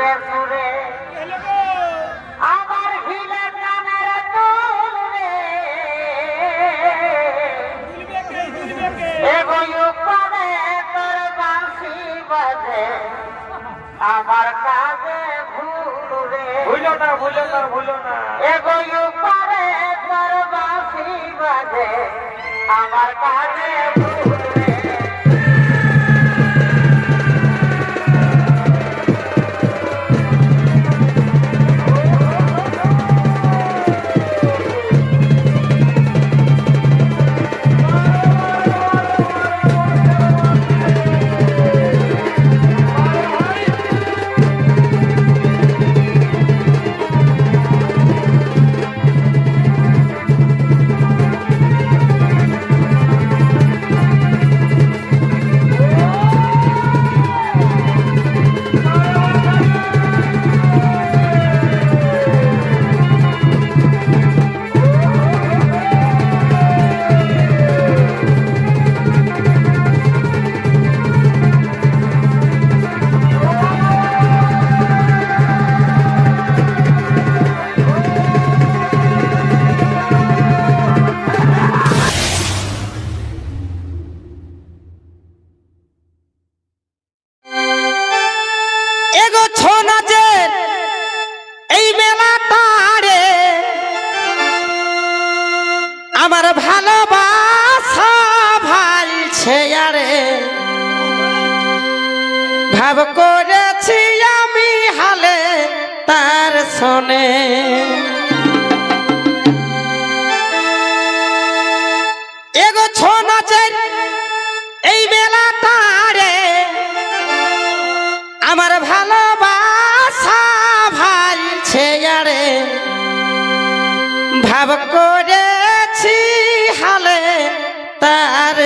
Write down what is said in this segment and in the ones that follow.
সুরে সুরে। আমার হিলে কানের আমার ভুলো না ভুলো না ভুলো না। এগোই উপরে তোর বাজে। আমার কাজে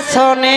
পেছনে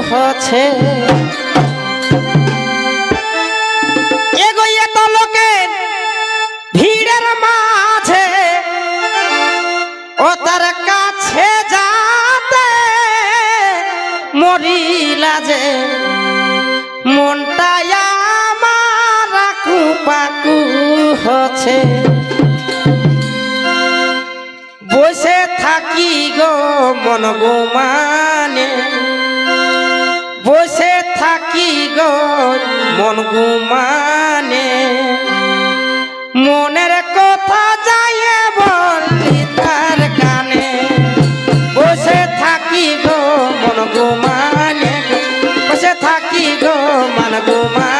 হচ্ছে। এত লোকের ভিড়ের মাঝে। ও তার কাছে মরিলা যে। মনটা আমার আকু পাকু হচ্ছে। বসে থাকি গো মন। গুমানে বসে থাকি গো, মন গুমানে মনের কথা যাইয়ে বলি তার কানে। বসে থাকি গো, মন গুমানে বসে থাকি গো, মন গুমানে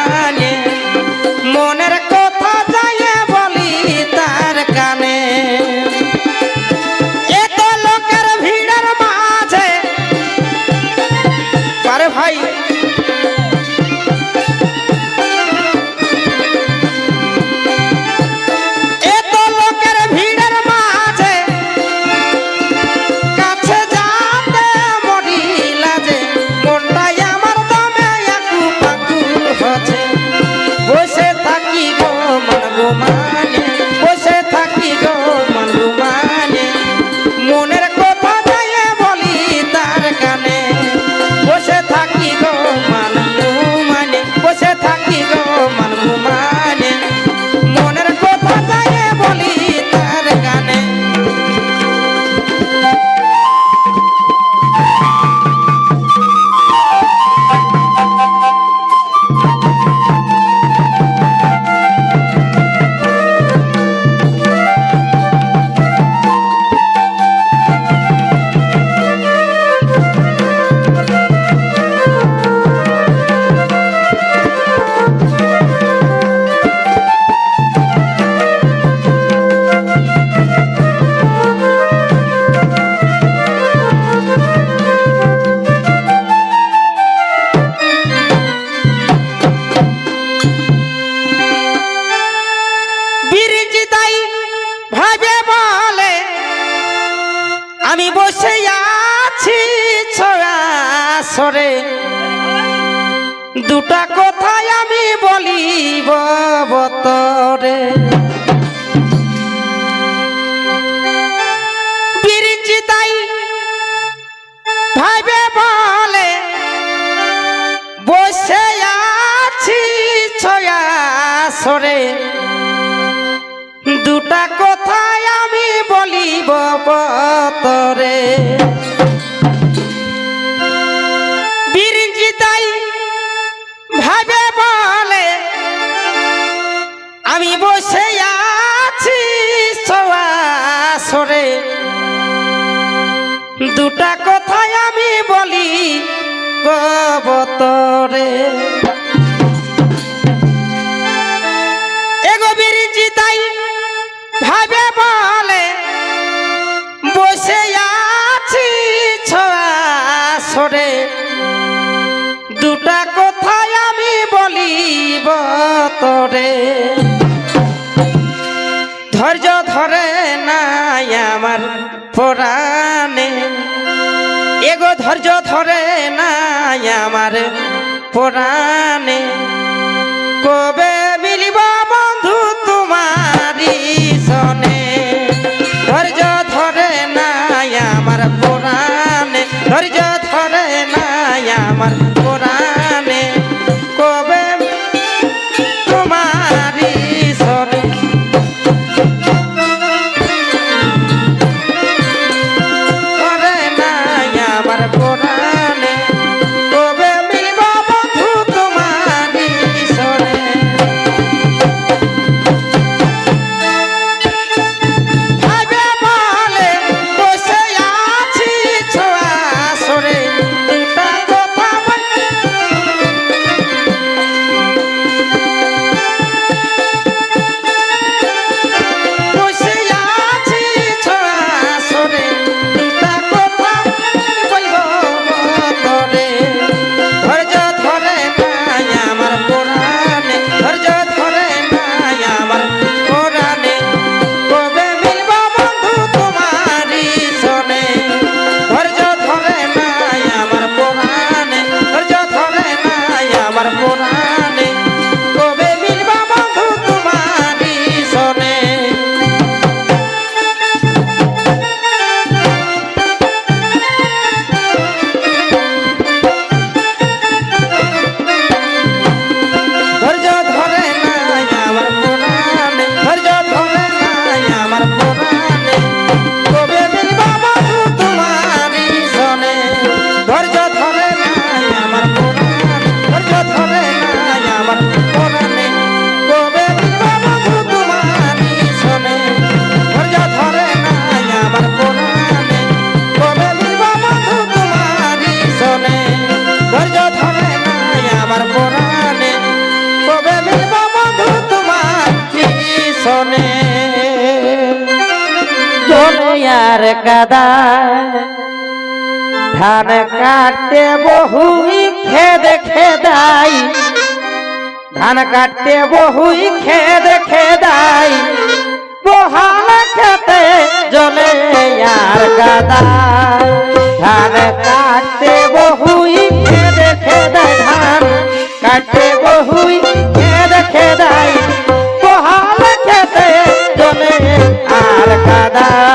সরে দুটা কথাই আমি বলিব বতরে। বিরিজিতাই ভাবে বলে, বসে আছি ছয়া দুটা কথাই আমি বলিব পতরে ভাবে বলে? আমি বসে আছি সরে দুটা কথাই আমি বলি গবতরে এগো বিরঞ্জিতাই ভাবে বলিব তোরে ধৈর্য ধরে নাই আমার পরাণে। এগো ধৈর্য ধরে নাই আমার পরাণে। কবে মিলিব বন্ধু তোমারি সনে? ধৈর্য ধরে নাই আমার পুরাণে। ধৈর্য ধরে নাই আমার আর কাদা। ধান কাটতে বহুই খেদ খেদাই। ধান কাটতে বহুই খেদ খেদাই। বহাল খেতে জলে আর কাদা। ধান কাটতে বহুই খেদ খেদাই। ধান কাটতে বহুই খেদ খেদাই। বহাল খেতে জলে আর কাদা।